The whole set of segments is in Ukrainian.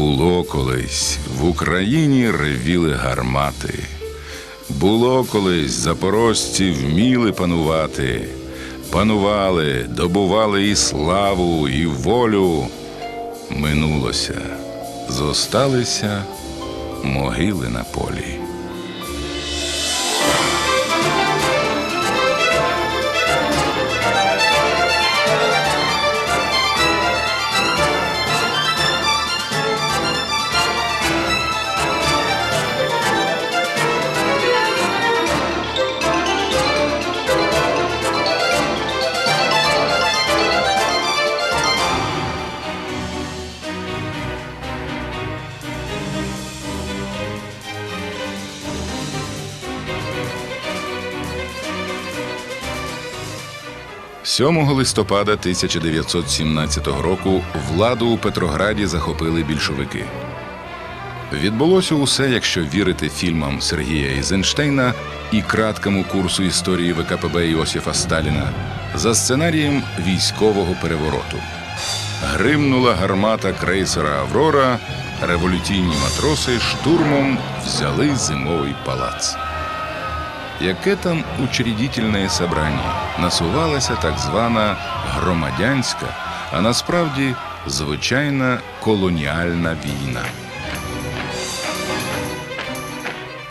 Було колись в Україні ревіли гармати. Було колись запорожці вміли панувати, панували, добували і славу, і волю. Минулося, зосталися могили на полі. – 7 листопада 1917 року владу у Петрограді захопили більшовики. Відбулося усе, якщо вірити фільмам Сергія Ейзенштейна і краткому курсу історії ВКПБ Іосифа Сталіна за сценарієм військового перевороту. Гримнула гармата крейсера Аврора. Революційні матроси штурмом взяли зимовий палац. Яке там учредительне собрання? Насувалася так звана громадянська, а насправді звичайна колоніальна війна.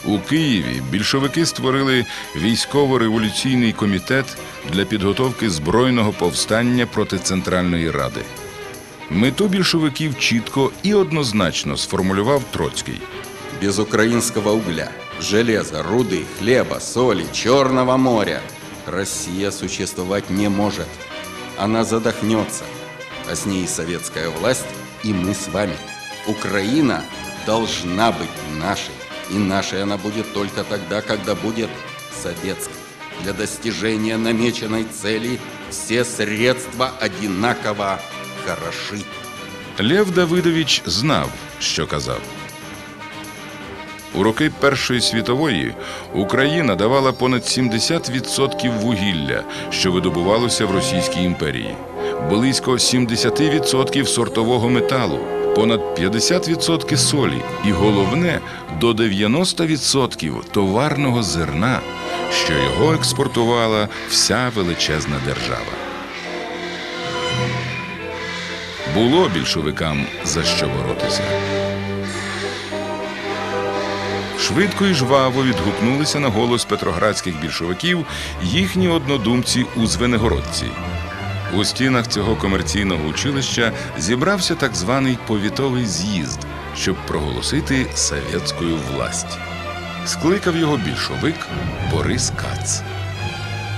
У Києві більшовики створили військово-революційний комітет для підготовки збройного повстання проти Центральної Ради. Мету більшовиків чітко і однозначно сформулював Троцький. Без украинского угля, железа, руды, хлеба, соли, Черного моря Россия существовать не может. Она задохнется. А с ней советская власть, и мы с вами. Украина должна быть нашей. И нашей она будет только тогда, когда будет советской. Для достижения намеченной цели все средства одинаково хороши. Лев Давидович знав, що казав. У роки Першої світової Україна давала понад 70% вугілля, що видобувалося в Російській імперії, близько 70% сортового металу, понад 50% солі і головне до 90% товарного зерна, що його експортувала вся величезна держава. Було більшовикам за що боротися. Швидко і жваво відгукнулися на голос петроградських більшовиків їхні однодумці у Звенигородці. У стінах цього комерційного училища зібрався так званий повітовий з'їзд, щоб проголосити совєтську власть. Скликав його більшовик Борис Кац.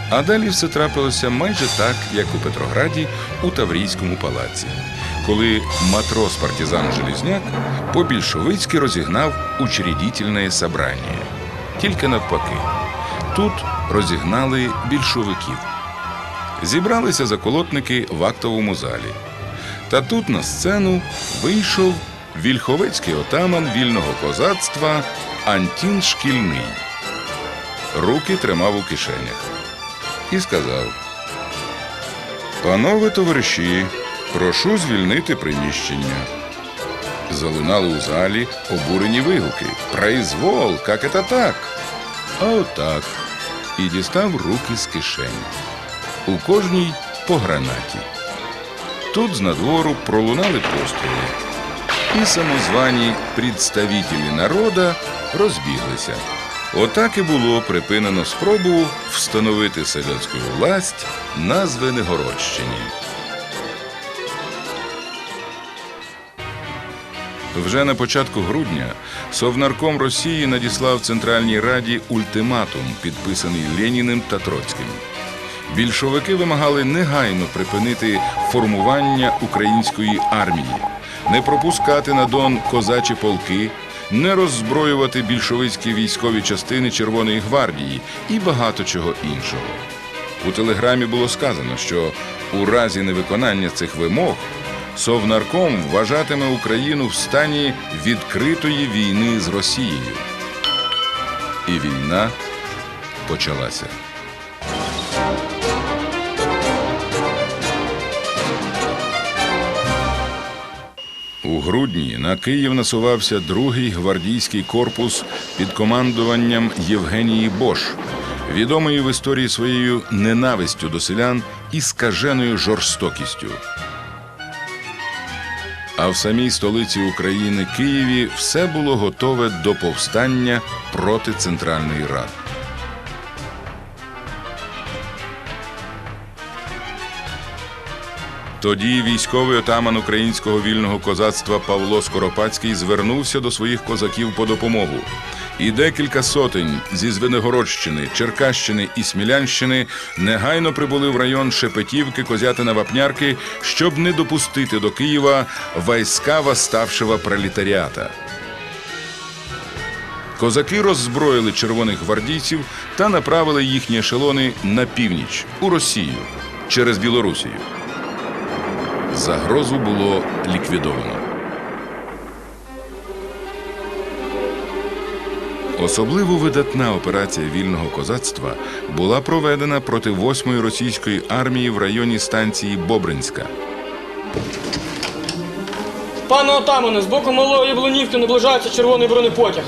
А далі все трапилося майже так, як у Петрограді у Таврійському палаці, коли матрос партизан Желізняк по-більшовицьки розігнав учредительне собрання. Тільки навпаки. Тут розігнали більшовиків. Зібралися заколотники в актовому залі. Та тут на сцену вийшов вільховецький отаман вільного козацтва Антін Шкільний. Руки тримав у кишенях і сказав: Панове товариші, прошу звільнити приміщення. Залунали у залі обурені вигуки. Произвол, як это так? А отак. І дістав руки з кишень. У кожній по гранаті. Тут з надвору пролунали постріли. І самозвані представителі народа розбіглися. Отак і було припинено спробу встановити совєтську власть на Звенигородщині. Вже на початку грудня Совнарком Росії надіслав Центральній Раді ультиматум, підписаний Леніним та Троцьким. Більшовики вимагали негайно припинити формування української армії, не пропускати на Дон козачі полки, не роззброювати більшовицькі військові частини Червоної гвардії і багато чого іншого. У телеграмі було сказано, що у разі невиконання цих вимог Совнарком вважатиме Україну в стані відкритої війни з Росією. І війна почалася. У грудні на Київ насувався другий гвардійський корпус під командуванням Євгенії Бош, відомої в історії своєю ненавистю до селян і скаженою жорстокістю. А в самій столиці України Києві все було готове до повстання проти Центральної Ради. Тоді військовий отаман українського вільного козацтва Павло Скоропадський звернувся до своїх козаків по допомогу. І декілька сотень зі Звенигородщини, Черкащини і Смілянщини негайно прибули в район Шепетівки, Козятина Вапнярки, щоб не допустити до Києва війська восставшего пролетаріата. Козаки роззброїли червоних гвардійців та направили їхні ешелони на північ у Росію через Білорусію. Загрозу було ліквідовано. Особливо видатна операція вільного козацтва була проведена проти 8-ї російської армії в районі станції Бобринська. Пане отамане, з боку малої Яблунівки наближається червоний бронепотяг.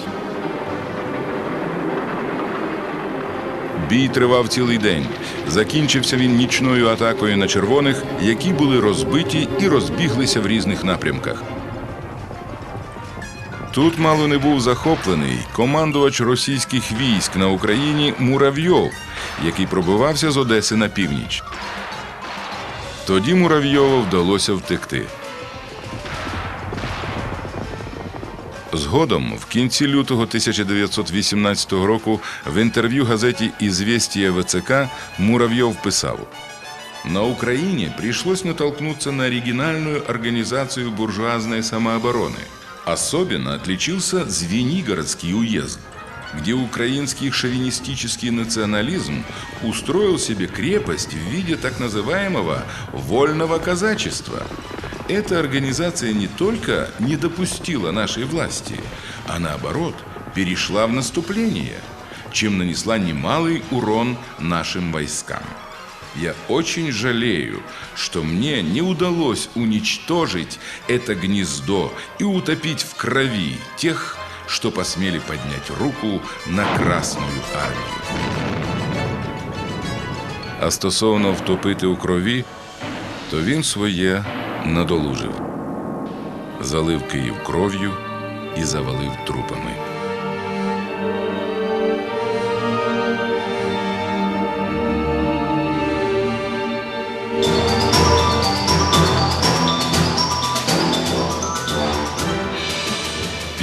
Бій тривав цілий день. Закінчився він нічною атакою на червоних, які були розбиті і розбіглися в різних напрямках. Тут мало не був захоплений командувач російських військ на Україні Муравйов, який пробивався з Одеси на північ. Тоді Муравйову вдалося втекти. Згодом, в кінці лютого 1918 року, в інтерв'ю газеті «Известия ВЦК» Муравьев писал «На Украине пришлось натолкнуться на оригинальную организацию буржуазной самообороны. Особенно отличился Звенигородский уезд, где украинский шовинистический национализм устроил себе крепость в виде так называемого «вольного казачества». Эта организация не только не допустила нашей власти, а наоборот перешла в наступление, чем нанесла немалый урон нашим войскам. Я очень жалею, что мне не удалось уничтожить это гнездо и утопить в крови тех, что посмели поднять руку на Красную армію. А стосовно втопити у крові, то він своє надолужив. Залив Київ кров'ю і завалив трупами.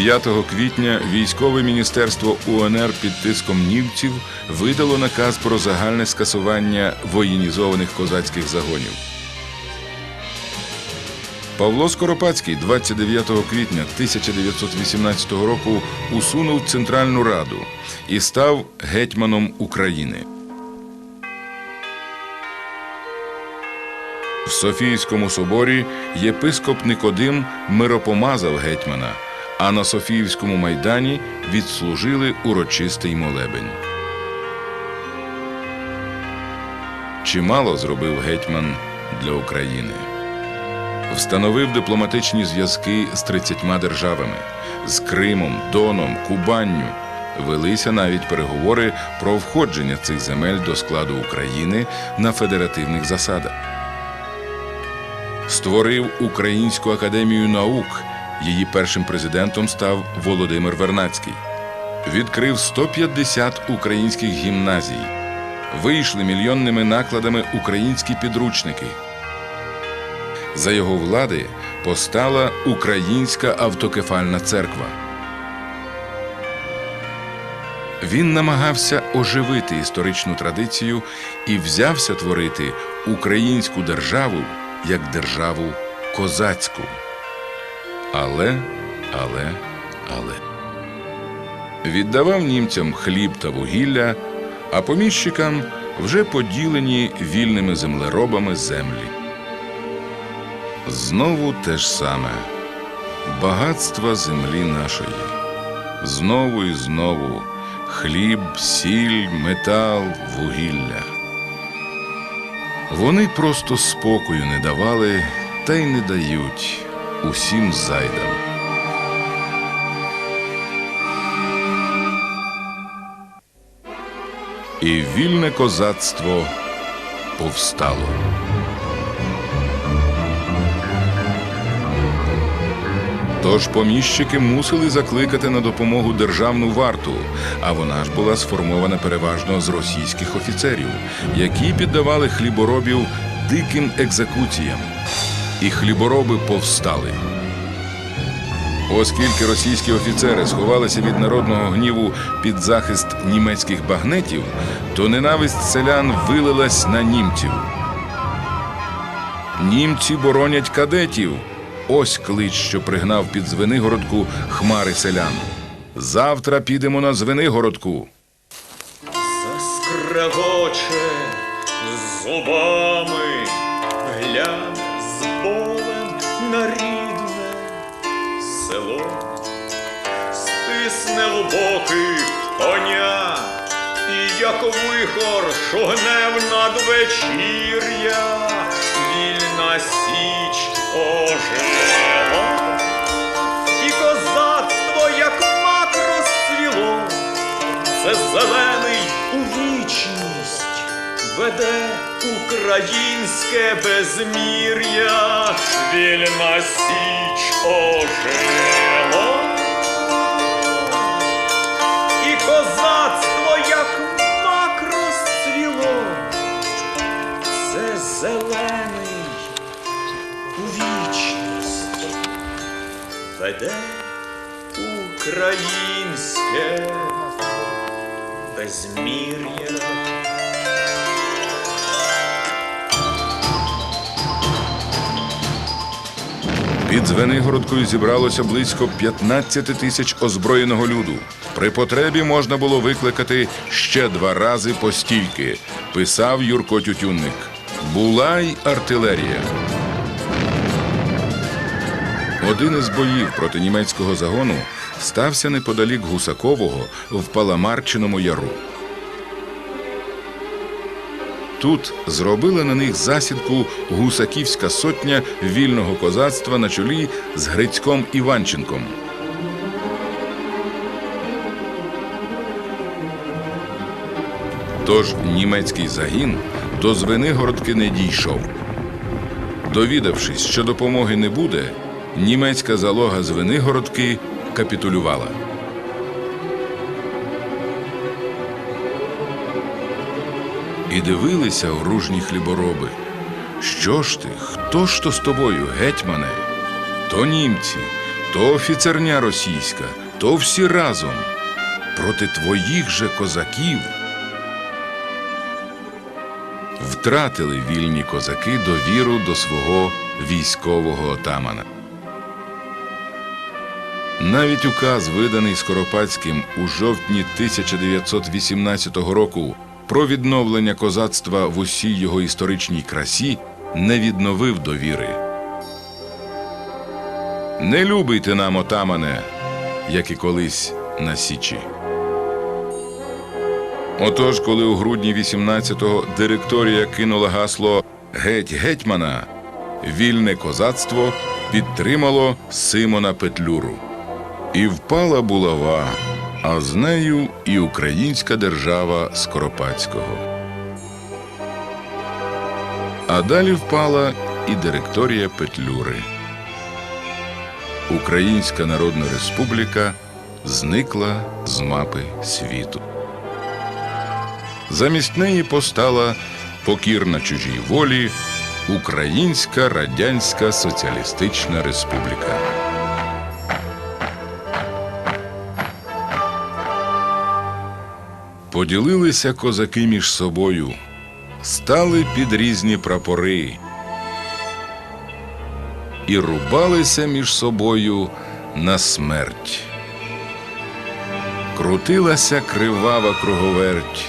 «5 квітня військове міністерство УНР під тиском німців видало наказ про загальне скасування воєнізованих козацьких загонів. Павло Скоропадський 29 квітня 1918 року усунув Центральну Раду і став гетьманом України. В Софійському соборі єпископ Никодим миропомазав гетьмана, а на Софіївському майдані відслужили урочистий молебень. Чимало зробив гетьман для України. Встановив дипломатичні зв'язки з 30 державами з Кримом, Доном, Кубанню. Велися навіть переговори про входження цих земель до складу України на федеративних засадах. Створив Українську академію наук. Її першим президентом став Володимир Вернацький. Відкрив 150 українських гімназій. Вийшли мільйонними накладами українські підручники. За його влади постала Українська автокефальна церква. Він намагався оживити історичну традицію і взявся творити українську державу як державу козацьку. Але, але, але. Віддавав німцям хліб та вугілля, а поміщикам вже поділені вільними землеробами землі. Знову те ж саме багатства землі нашої. Знову і знову хліб, сіль, метал, вугілля. Вони просто спокою не давали та й не дають усім зайдам. І вільне козацтво повстало. Тож поміщики мусили закликати на допомогу державну варту, а вона ж була сформована переважно з російських офіцерів, які піддавали хліборобів диким екзекуціям. І хлібороби повстали. Оскільки російські офіцери сховалися від народного гніву під захист німецьких багнетів, то ненависть селян вилилась на німців. Німці боронять кадетів. Ось клич, що пригнав під Звенигородку хмари селян. Завтра підемо на Звенигородку. Заскрегоче зубами, боки коня, і як вихор шугне в надвечір'я, вільна січ ожила, і козацтво, як мак розцвіло. Це зелений у вічність веде українське безмір'я, вільна січ ожила. Козацтво, як мак розцвіло, це зелений у вічність веде українське безмір'я. Під Звенигородкою зібралося близько 15 тисяч озброєного люду. При потребі можна було викликати ще два рази по стільки, писав Юрко Тютюнник. Була й артилерія. Один із боїв проти німецького загону стався неподалік Гусакового в Паламарчиному яру. Тут зробила на них засідку гусаківська сотня вільного козацтва на чолі з Грицьком Іванченком. Тож німецький загін до Звенигородки не дійшов. Довідавшись, що допомоги не буде, німецька залога Звенигородки капітулювала. І дивилися оружні хлібороби. Що ж ти, хто ж то з тобою, гетьмане? То німці, то офіцерня російська, то всі разом. Проти твоїх же козаків. Втратили вільні козаки довіру до свого військового отамана. Навіть указ, виданий Скоропадським у жовтні 1918 року про відновлення козацтва в усій його історичній красі, не відновив довіри. Не любийте нам, отамане, як і колись на Січі. Отож, коли у грудні 18-го директорія кинула гасло Геть гетьмана, вільне козацтво підтримало Симона Петлюру. І впала булава, а з нею і українська держава Скоропадського. А далі впала і директорія Петлюри. Українська Народна Республіка зникла з мапи світу. Замість неї постала покірна чужій волі Українська Радянська Соціалістична Республіка. Поділилися козаки між собою, стали під різні прапори і рубалися між собою на смерть. Крутилася кривава круговерть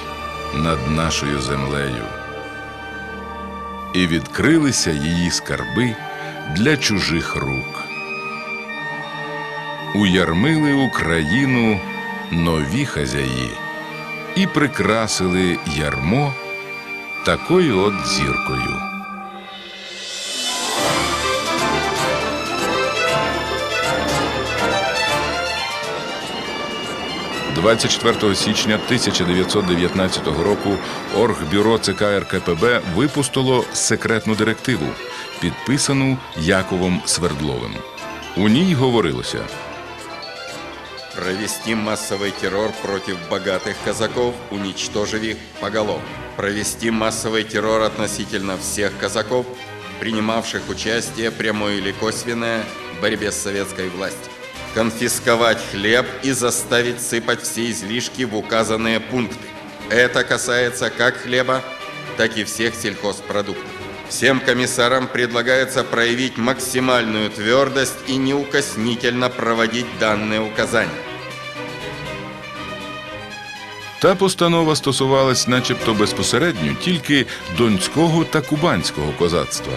над нашою землею, і відкрилися її скарби для чужих рук. Уярмили Україну нові хазяї і прикрасили ярмо такою от зіркою. «24 січня 1919 року Оргбюро ЦК РКПБ випустило секретну директиву, підписану Яковом Свердловим. У ній говорилося. Провести массовый террор против богатых казаков, уничтожив их поголовно. Провести массовый террор относительно всех казаков, принимавших участие, прямое или косвенное, в борьбе с советской властью. Конфисковать хлеб и заставить сыпать все излишки в указанные пункты. Это касается как хлеба, так и всех сельхозпродуктов. Всем комиссарам предлагается проявить максимальную твердость и неукоснительно проводить данные указания. Та постанова стосувалась начебто безпосередньо тільки донського та кубанського козацтва.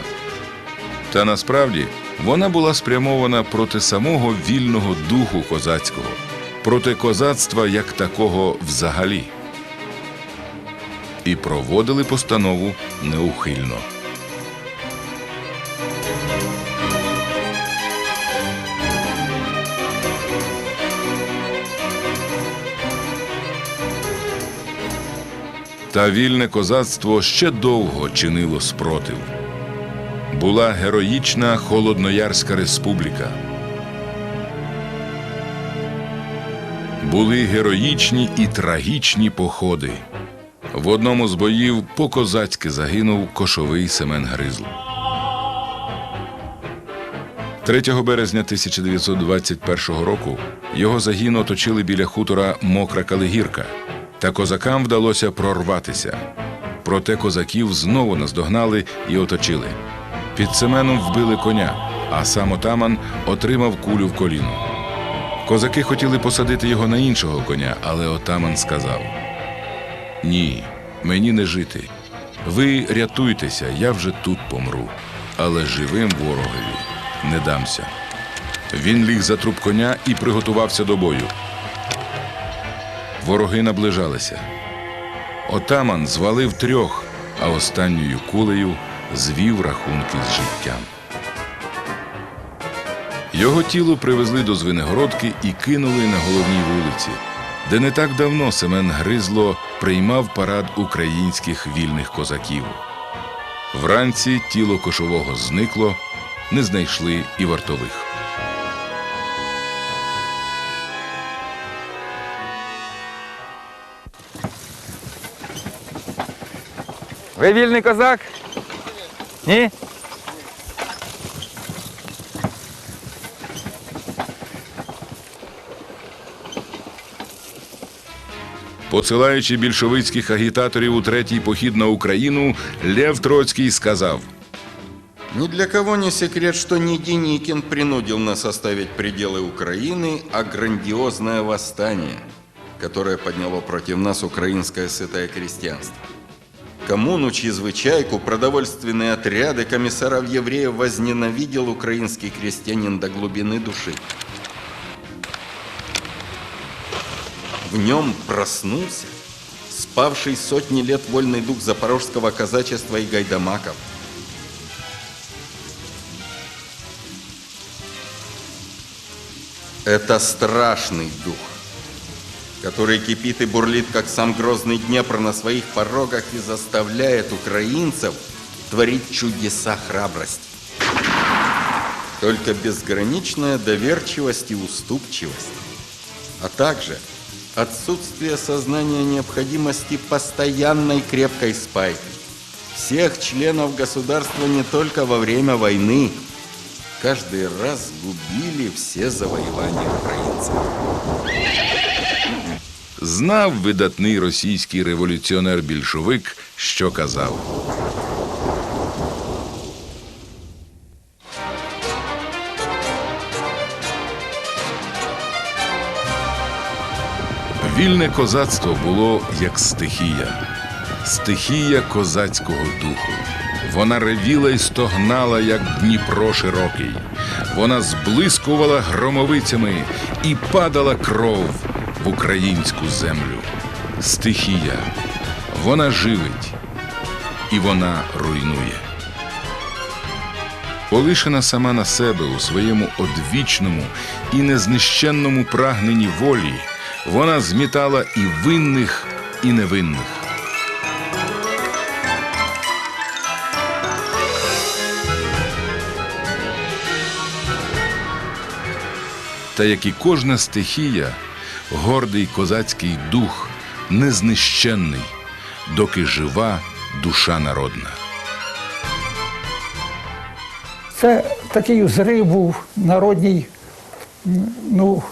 Та насправді вона була спрямована проти самого вільного духу козацького, проти козацтва як такого взагалі. І проводили постанову неухильно. Та вільне козацтво ще довго чинило спротив. Була героїчна Холодноярська республіка. Були героїчні і трагічні походи. В одному з боїв по-козацьки загинув кошовий Семен Гризл. 3 березня 1921 року його загін оточили біля хутора Мокра Калигірка, та козакам вдалося прорватися. Проте козаків знову наздогнали і оточили. Під Семеном вбили коня, а сам отаман отримав кулю в коліно. Козаки хотіли посадити його на іншого коня, але отаман сказав: Ні, мені не жити. Ви рятуйтеся, я вже тут помру, але живим ворогові не дамся. Він ліг за труп коня і приготувався до бою. Вороги наближалися. Отаман звалив трьох, а останньою кулею звів рахунки з життям. Його тіло привезли до Звенигородки і кинули на головній вулиці, де не так давно Семен Гризло приймав парад українських вільних козаків. Вранці тіло кошового зникло, не знайшли і вартових. Ви вільний козак? Ні? Посилаючи більшовицьких агітаторів у третій похід на Україну, Лев Троцький сказав: Ни для кого не секрет, что не Деникин принудил нас оставить пределы Украины, а грандиозное восстание, которое подняло против нас украинское сытое крестьянство. Коммуну, чрезвычайку, продовольственные отряды комиссаров евреев возненавидел украинский крестьянин до глубины души. В нем проснулся спавший сотни лет вольный дух запорожского казачества и гайдамаков – Это страшный дух, который кипит и бурлит, как сам грозный Днепр на своих порогах и заставляет украинцев творить чудеса храбрости. Только безграничная доверчивость и уступчивость, а также отсутствие сознания необходимости постоянной крепкой спайки всех членов государства не только во время войны, каждый раз губили все завоевания украинцев. Знав видатний російський революціонер-більшовик, що казав. Вільне козацтво було як стихія, стихія козацького духу. Вона ревіла і стогнала, як Дніпро широкий. Вона зблискувала громовицями і падала кров українську землю. Стихія. Вона живить і вона руйнує. Полишена сама на себе у своєму одвічному і незнищенному прагненні волі, Вона змітала і винних, і невинних. Та як і кожна стихія, гордий козацький дух незнищенний, доки жива душа народна. Це такий взрив був народній, ну,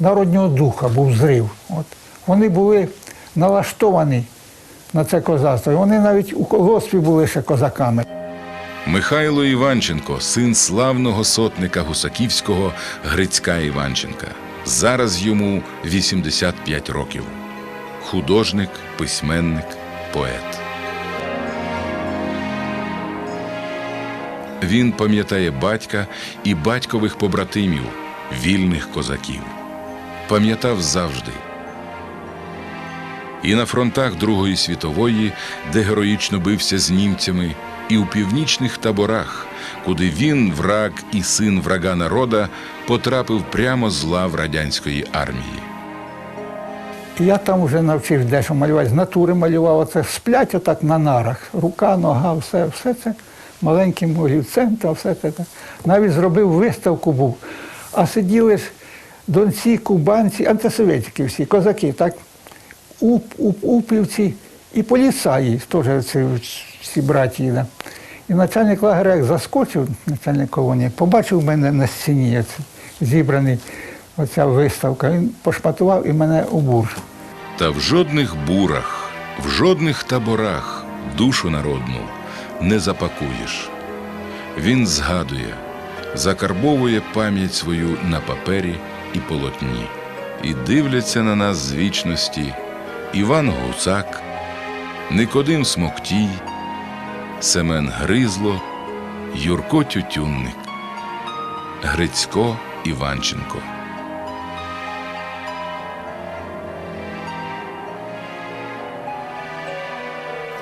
народнього духа був зрив. От. Вони були налаштовані на це козацтво. Вони навіть у колгоспі були ще козаками. Михайло Іванченко, син славного сотника Гусаківського Грицька Іванченка. Зараз йому 85 років. Художник, письменник, поет. Він пам'ятає батька і батькових побратимів, вільних козаків. Пам'ятав завжди. І на фронтах Другої світової, де героїчно бився з німцями, і у північних таборах, куди він, враг і син врага народа, потрапив прямо з лав радянської армії. Я там вже навчив дещо малювати. З натури малював, оце сплять отак на нарах. Рука, нога, все, все це маленьким олівцем, та все це. Навіть зробив виставку був. А сиділи ж донці, кубанці, антисоветики всі, козаки, так? Уп, уп, упівці і поліцаї, теж всі браті. Да. І начальник лагеря як заскочив, начальник колонії, побачив мене на стіні, зібраний, оця виставка. Він пошпатував і мене у бур. Та в жодних бурах, в жодних таборах душу народну не запакуєш. Він згадує, закарбовує пам'ять свою на папері і полотні, і дивляться на нас з вічності Іван Гуцак, Никодим Смоктій, Семен Гризло, Юрко Тютюнник, Грицько Іванченко.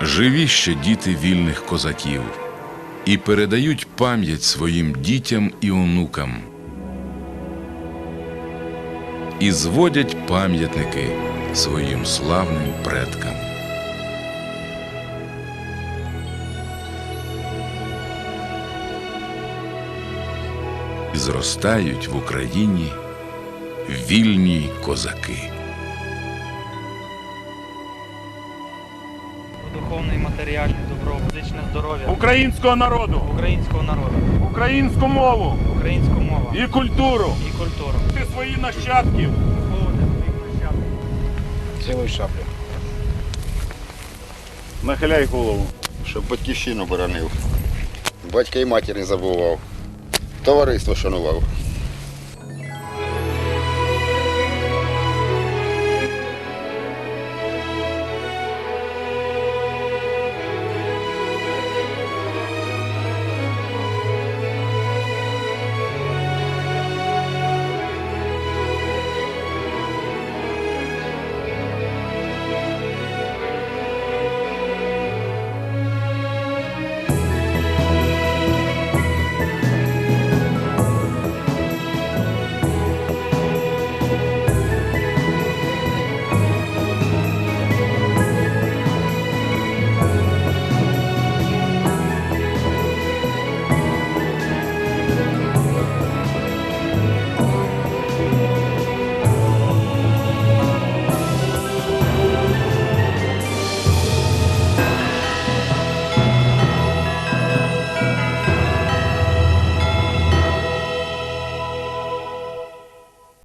Живі ще діти вільних козаків і передають пам'ять своїм дітям і онукам. І зводять пам'ятники своїм славним предкам. І зростають в Україні вільні козаки. Духовне і матеріальне добро, фізичне здоров'я українського народу, українського народу, українську мову українську мову і культуру. і культуру. Ти свої нащадків. Цілий шаблю, Нахиляй голову. щоб батьківщину боронив. Батька і матір не забував. Товариство шанував.